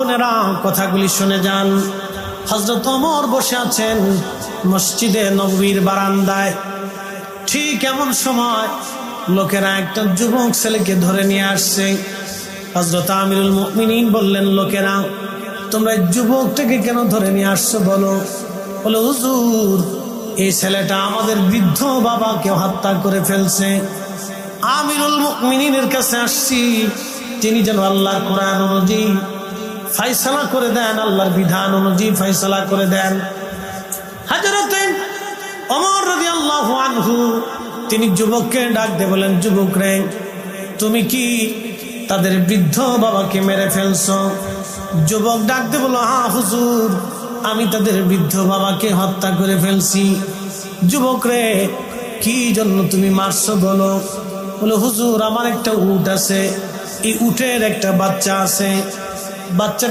বোনেরা, কথাগুলি শুনে যান। হজরত ওমর বসে আছেন মসজিদে নবীর বারান্দায়। ঠিক এমন সময় লোকেরা একটা যুবক ছেলেকে ধরে নিয়ে আসছে। হজরত আমিরুল মুমিনিন বললেন, লোকেরা, তোমরা যুবকটাকে কেন ধরে নিয়ে আসছো বলো? বলো, হুজুর, এই ছেলেটা আমাদের বৃদ্ধ বাবাকে হত্যা করে ফেলছে। আমিরুল মুমিনিনের কাছে আসছি। তিনি যেন আল্লাহর কোরআন অনুযায়ী ফাইসালা করে দেন, আল্লাহর বিধান অনুযায়ী ফাইসালা করে দেন। হাজরতে অমর রবি আল্লাহ আনহু, তিনি যুবককে ডাক দিয়ে বলেন, যুবক রে, তুমি কি তাদের বৃদ্ধ বাবাকে মেরে ফেলছ? যুবক ডাক দিয়ে বলো হা হুজুর, আমি তাদের বৃদ্ধ বাবাকে হত্যা করে ফেলছি। যুবক রে, কি জন্য তুমি মারছো বলো? বলো হুজুর, আমার একটা উট আছে, এই উটের একটা বাচ্চা আছে। বাচ্চাটা